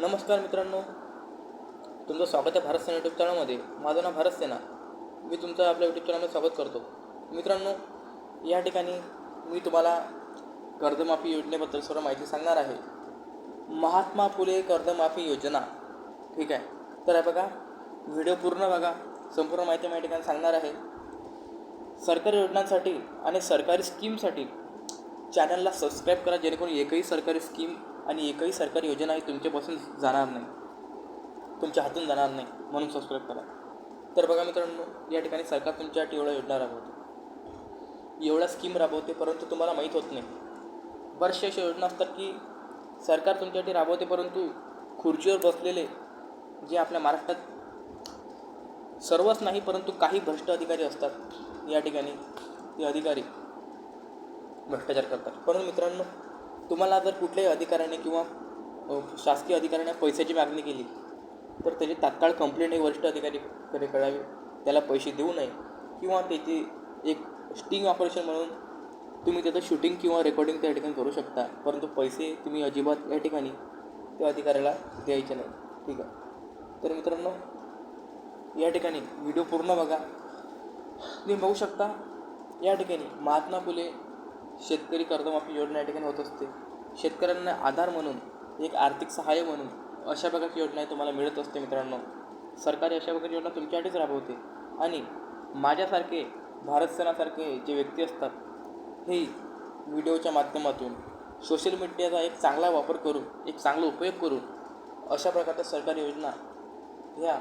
नमस्कार मित्रांनो. तुमचं स्वागत आहे भारत सेना यूट्यूब चॅनलमध्ये माझं नाव भारत सेना. मी तुमचं आपल्या यूट्यूब चॅनलमध्ये स्वागत करतो. मित्रांनो या ठिकाणी मी तुम्हाला कर्जमाफी योजनेबद्दल सर्व माहिती सांगणार आहे. महात्मा फुले कर्जमाफी योजना. ठीक आहे? तर हे बघा व्हिडिओ पूर्ण बघा. संपूर्ण माहिती या ठिकाणी सांगणार आहे. सरकारी योजनांसाठी आणि सरकारी स्कीमसाठी चॅनलला सबस्क्राईब करा जेणेकरून एकही सरकारी स्कीम आणि एकही सरकारी योजना ही तुमच्यापासून जाणार नाही. तुमच्या हातून जाणार नाही म्हणून सबस्क्राईब करा. तर बघा मित्रांनो या ठिकाणी सरकार तुमच्यासाठी एवढ्या योजना राबवते. एवढ्या स्कीम राबवते परंतु तुम्हाला माहीत होत नाही. बऱ्याचशा अशा योजना असतात की सरकार तुमच्यासाठी राबवते परंतु खुर्चीवर बसलेले जे आपल्या महाराष्ट्रात सर्वच नाही परंतु काही भ्रष्ट अधिकारी असतात या ठिकाणी ते अधिकारी भ्रष्टाचार करतात. परंतु मित्रांनो तुम्हाला जर कुठल्याही अधिकाऱ्याने किंवा शासकीय अधिकाऱ्याने पैशाची मागणी केली तर त्याची तात्काळ कंप्लेंट हे वरिष्ठ अधिकारीकडे कळावी. त्याला पैसे देऊ नये. किंवा त्याची एक स्टिंग ऑपरेशन म्हणून तुम्ही त्याचं शूटिंग किंवा रेकॉर्डिंग त्या ठिकाणी करू शकता. परंतु पैसे तुम्ही अजिबात या ठिकाणी त्या अधिकाऱ्याला द्यायचे नाही. ठीक आहे? तर मित्रांनो या ठिकाणी व्हिडिओ पूर्ण बघा. तुम्ही बघू शकता या ठिकाणी महात्मा फुले शेतकरी कर्जमाफी योजना या ठिकाणी होत असते. शेतकऱ्यांना आधार म्हणून एक आर्थिक सहाय्य म्हणून अशा प्रकारची योजना तुम्हाला मिळत असते मित्रांनो. सरकारी अशा प्रकारची योजना तुमच्यासाठीच राबवते. आणि माझ्यासारखे भारत सणासारखे जे व्यक्ती असतात हे व्हिडिओच्या माध्यमातून सोशल मीडियाचा एक चांगला वापर करून एक चांगला उपयोग करून अशा प्रकारच्या सरकारी योजना ह्या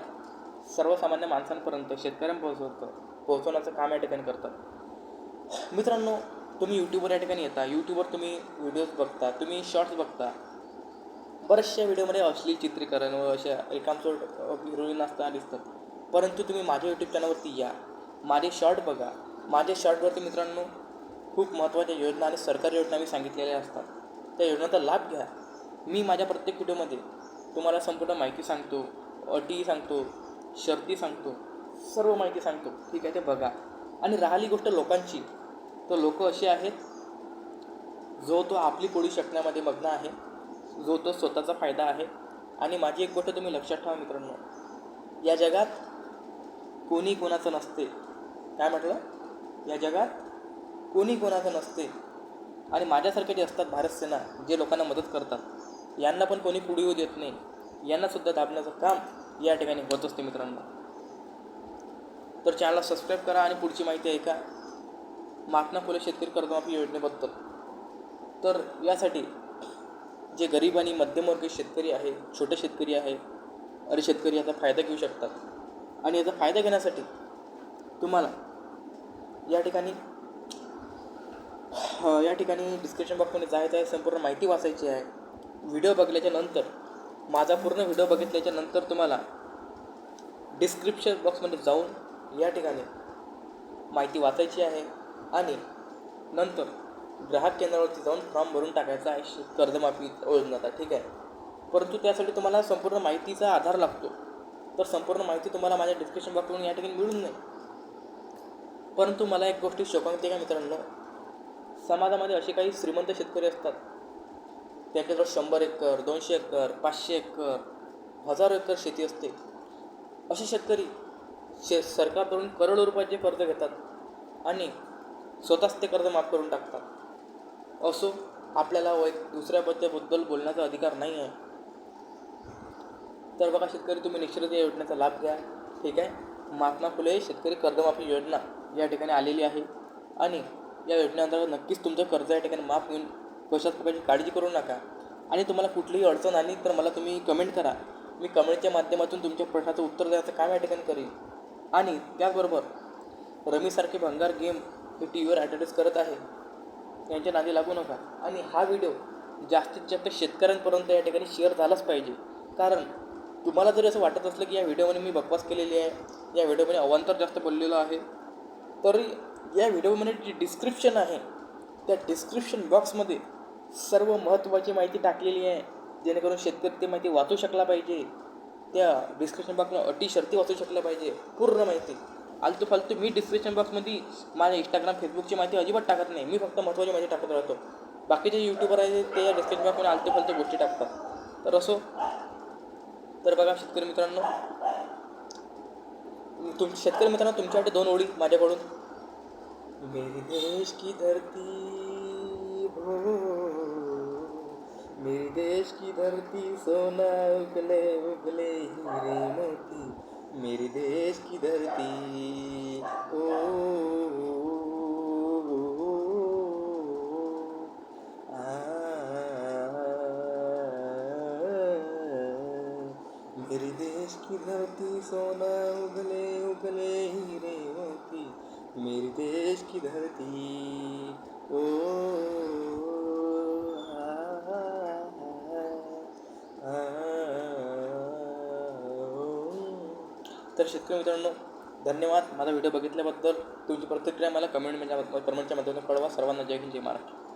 सर्वसामान्य माणसांपर्यंत शेतकऱ्यांपर्यंत पोहोचवण्याचं काम या ठिकाणी करतात. मित्रांनो तुम्ही यूट्यूबवर या ठिकाणी येता यूट्यूबवर तुम्ही व्हिडिओज बघता तुम्ही शॉर्ट्स बघता. बऱ्याचशा व्हिडिओमध्ये अश्लील चित्रीकरण व अशा रिकामचोट हिरोईन असताना दिसतात. परंतु तुम्ही माझ्या यूट्यूब चॅनलवरती या. माझे शॉर्ट बघा. माझ्या शॉर्टवरती मित्रांनो खूप महत्त्वाच्या योजना आणि सरकारी योजना मी सांगितलेल्या असतात. त्या योजनांचा लाभ घ्या. मी माझ्या प्रत्येक व्हिडिओमध्ये तुम्हाला संपूर्ण माहिती सांगतो अटी सांगतो शर्ती सांगतो सर्व माहिती सांगतो. ठीक आहे ते बघा. आणि राहिली गोष्ट लोकांची. तर लोक असे आहेत जो तो आपली पोळी शकण्यामध्ये मग्न आहे जो तो स्वतःचा फायदा आहे. आणि माझी एक गोष्ट तुम्ही लक्षात ठेवा मित्रांनो या जगात कोणी कोणाचं नसते. काय म्हटलं? या जगात कोणी कोणाचं नसते. आणि माझ्यासारखे जे असतात भारत सेना जे लोकांना मदत करतात यांना पण कोणी पुढे येऊ देत नाही. यांनासुद्धा दाबण्याचं काम या ठिकाणी होत असते मित्रांनो. तर चॅनलला सबस्क्राईब करा आणि पुढची माहिती ऐका. महात्मा फुले शेतकरी कर्जमाफी योजनेबद्दल. तर यासाठी जे गरीब आणि मध्यमवर्गीय शेतकरी आहे छोटे शेतकरी आहे अरे शेतकरी याचा फायदा घेऊ शकतात. आणि याचा फायदा घेण्यासाठी तुम्हाला या ठिकाणी या ठिकाणी डिस्क्रिप्शन बॉक्समध्ये जायचं आहे संपूर्ण माहिती वाचायची आहे. व्हिडिओ बघल्याच्या नंतर माझा पूर्ण व्हिडिओ बघितल्याच्या नंतर तुम्हाला डिस्क्रिप्शन बॉक्समध्ये जाऊन या ठिकाणी माहिती वाचायची आहे. आणि नंतर ग्राहक केंद्रावरती जाऊन फॉर्म भरून टाकायचा आहे शे- कर्जमाफी योजनाचा ठीक आहे? परंतु त्यासाठी तुम्हाला संपूर्ण माहितीचा आधार लागतो. तर संपूर्ण माहिती तुम्हाला माझ्या डिस्क्रिप्शन बॉक्सवरून या ठिकाणी मिळून नाही परंतु मला एक गोष्टी शोकांगते का मित्रांनो? समाजामध्ये असे काही श्रीमंत शेतकरी असतात. त्यांच्याजवळ शंभर एकर दोनशे एकर पाचशे एकर हजारो एकर शेती असते. असे शेतकरी शे सरकारकडून करोडो रुपयाचे कर्ज घेतात. आणि स्वतःच ते कर्ज माफ करून टाकतात. असो आपल्याला वै दुसऱ्याबद्दल बोलण्याचा अधिकार नाही आहे तर बघा शेतकरी तुम्ही निश्चित या योजनेचा लाभ घ्या. ठीक आहे? महात्मा फुले शेतकरी कर्जमाफी योजना या ठिकाणी आलेली आहे. आणि या योजनेअंतर्गत नक्कीच तुमचं कर्ज या ठिकाणी माफ होईल. कशाच प्रकारची काळजी करू नका. आणि तुम्हाला कुठलीही अडचण आली तर मला तुम्ही कमेंट करा. मी कमेंटच्या माध्यमातून तुमच्या प्रश्नाचं उत्तर द्यायचं काम या ठिकाणी करेन. आणि त्याचबरोबर रमीसारखे भंगार गेम हे टी व्हीवर ॲडव्हर्टाईज करत आहे. यांच्या नादी लागू नका. आणि हा व्हिडिओ जास्तीत जास्त शेतकऱ्यांपर्यंत या ठिकाणी शेअर झालाच पाहिजे. कारण तुम्हाला जरी असं वाटत असलं की या व्हिडिओमध्ये मी बकवास केलेली आहे या व्हिडिओमध्ये अवांतर जास्त बोललेलं आहे तरी या व्हिडिओमध्ये जी डिस्क्रिप्शन आहे त्या डिस्क्रिप्शन बॉक्समध्ये सर्व महत्त्वाची माहिती टाकलेली आहे. जेणेकरून शेतकरी ती माहिती वाचू शकला पाहिजे. त्या डिस्क्रिप्शन बॉक्सला अटी शर्ती वाचू शकल्या पाहिजे. पूर्ण माहिती. आलतू फालतू मी डिस्क्रिप्शन बॉक्समध्ये माझ्या इंस्टाग्राम फेसबुकची माहिती अजिबात टाकत नाही. मी फक्त महत्त्वाची माहिती टाकत राहतो. बाकीचे यूट्यूबर आहे ते या डिस्क्रिप्शन बॉक्समध्ये आलतू फालतू गोष्टी टाकतात. तर असो. तर बघा शेतकरी मित्रांनो. तुम शेतकरी मित्रांनो तुमच्यासाठी दोन ओळी माझ्याकडून. मेरी देश की धरती हो. मेरी देश की धरती सोना उगले उगले हीरे मोती. मेरी देश की धरती ओ मेरे देश की धरती सोना उगले उगले हीरे मोती मेरे देश की धरती ओ आ, तर शेतकरी मित्रांनो धन्यवाद. माझा व्हिडिओ बघितल्याबद्दल तुमची प्रतिक्रिया मला कमेंट म्हणजे कमेंटच्या माध्यमातून कळवा. सर्वांना जय हिंद जय महाराष्ट्र.